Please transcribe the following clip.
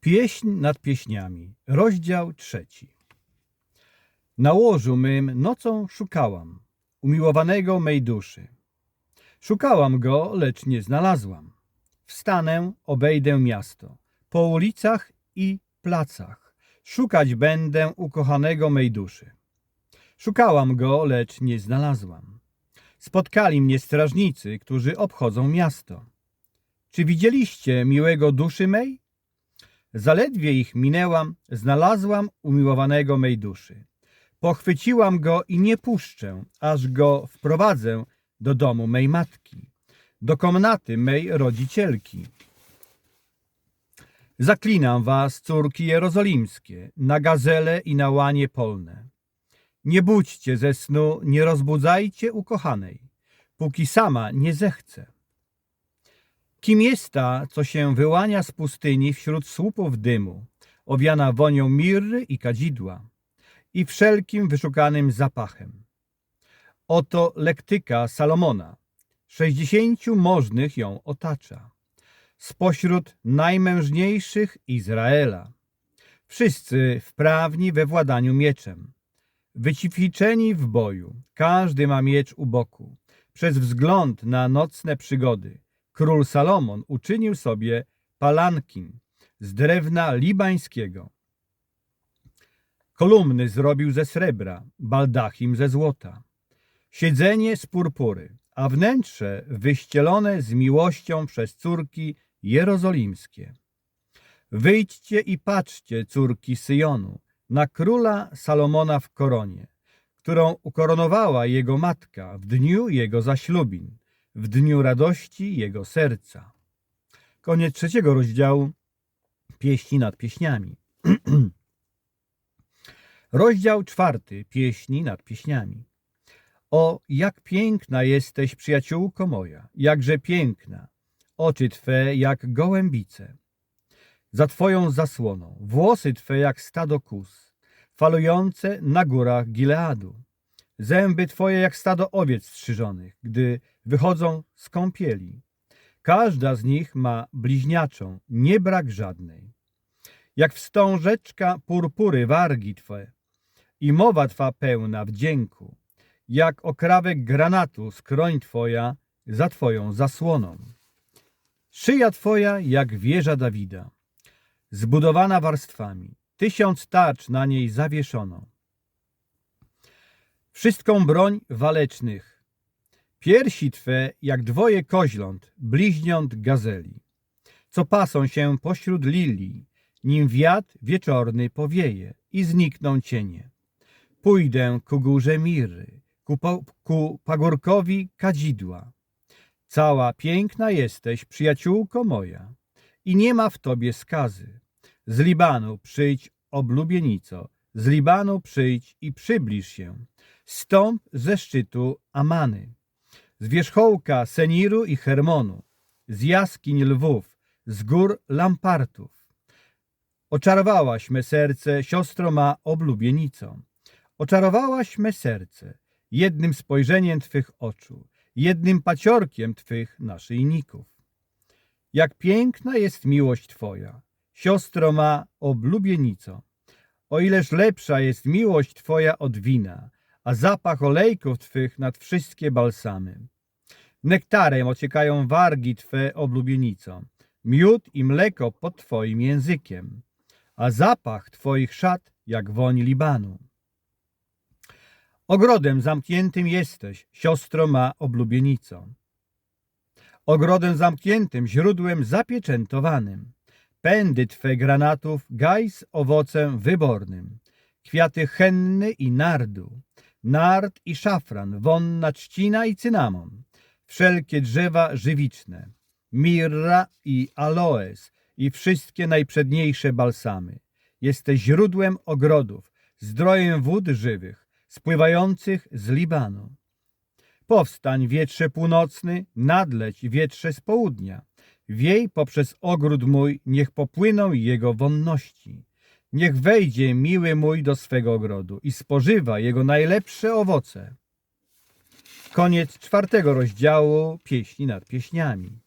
Pieśń nad pieśniami, rozdział trzeci. Na łożu mym nocą szukałam umiłowanego mej duszy. Szukałam go, lecz nie znalazłam. Wstanę, obejdę miasto, po ulicach i placach. Szukać będę ukochanego mej duszy. Szukałam go, lecz nie znalazłam. Spotkali mnie strażnicy, którzy obchodzą miasto. Czy widzieliście miłego duszy mej? Zaledwie ich minęłam, znalazłam umiłowanego mej duszy. Pochwyciłam go i nie puszczę, aż go wprowadzę do domu mej matki, do komnaty mej rodzicielki. Zaklinam was, córki jerozolimskie, na gazele i na łanie polne. Nie budźcie ze snu, nie rozbudzajcie ukochanej, póki sama nie zechce. Kim jest ta, co się wyłania z pustyni wśród słupów dymu, owiana wonią mirry i kadzidła i wszelkim wyszukanym zapachem? Oto lektyka Salomona. Sześćdziesięciu możnych ją otacza. Spośród najmężniejszych Izraela. Wszyscy wprawni we władaniu mieczem. Wyćwiczeni w boju. Każdy ma miecz u boku. Przez wzgląd na nocne przygody. Król Salomon uczynił sobie palankin z drewna libańskiego. Kolumny zrobił ze srebra, baldachim ze złota. Siedzenie z purpury, a wnętrze wyścielone z miłością przez córki jerozolimskie. Wyjdźcie i patrzcie, córki Syjonu, na króla Salomona w koronie, którą ukoronowała jego matka w dniu jego zaślubin, w dniu radości jego serca. Koniec trzeciego rozdziału Pieśni nad pieśniami. Rozdział czwarty Pieśni nad pieśniami. O, jak piękna jesteś, przyjaciółko moja, jakże piękna, oczy Twe jak gołębice. Za Twoją zasłoną, włosy Twe jak stado kus, falujące na górach Gileadu. Zęby Twoje jak stado owiec strzyżonych, gdy wychodzą z kąpieli. Każda z nich ma bliźniaczą, nie brak żadnej. Jak wstążeczka purpury wargi Twe i mowa Twa pełna wdzięku, jak okrawek granatu skroń Twoja za Twoją zasłoną. Szyja Twoja jak wieża Dawida, zbudowana warstwami, tysiąc tarcz na niej zawieszono. Wszystką broń walecznych, piersi Twe jak dwoje koźląt, bliźniąt gazeli, co pasą się pośród lilii, nim wiatr wieczorny powieje i znikną cienie. Pójdę ku górze Miry, ku, ku pagórkowi kadzidła. Cała piękna jesteś, przyjaciółko moja, i nie ma w tobie skazy. Z Libanu przyjdź, oblubienico, z Libanu przyjdź i przybliż się. Stąp ze szczytu Amany, z wierzchołka Seniru i Hermonu, z jaskiń lwów, z gór Lampartów. Oczarowałaś me serce, siostro ma oblubienicą. Oczarowałaś me serce jednym spojrzeniem Twych oczu, jednym paciorkiem Twych naszyjników. Jak piękna jest miłość Twoja, siostro ma oblubienico. O ileż lepsza jest miłość Twoja od wina, a zapach olejków Twych nad wszystkie balsamy. Nektarem ociekają wargi Twe oblubienico, miód i mleko pod Twoim językiem, a zapach Twoich szat jak woń Libanu. Ogrodem zamkniętym jesteś, siostro ma oblubienico. Ogrodem zamkniętym, źródłem zapieczętowanym. Pędy Twe granatów gaj z owocem wybornym. Kwiaty henny i nardu, nard i szafran, wonna trzcina i cynamon. Wszelkie drzewa żywiczne, mirra i aloes i wszystkie najprzedniejsze balsamy. Jesteś źródłem ogrodów, zdrojem wód żywych, spływających z Libanu. Powstań, wietrze północny, nadleć, wietrze z południa. Wiej poprzez ogród mój, niech popłyną jego wonności. Niech wejdzie miły mój do swego ogrodu i spożywa jego najlepsze owoce. Koniec czwartego rozdziału Pieśni nad pieśniami.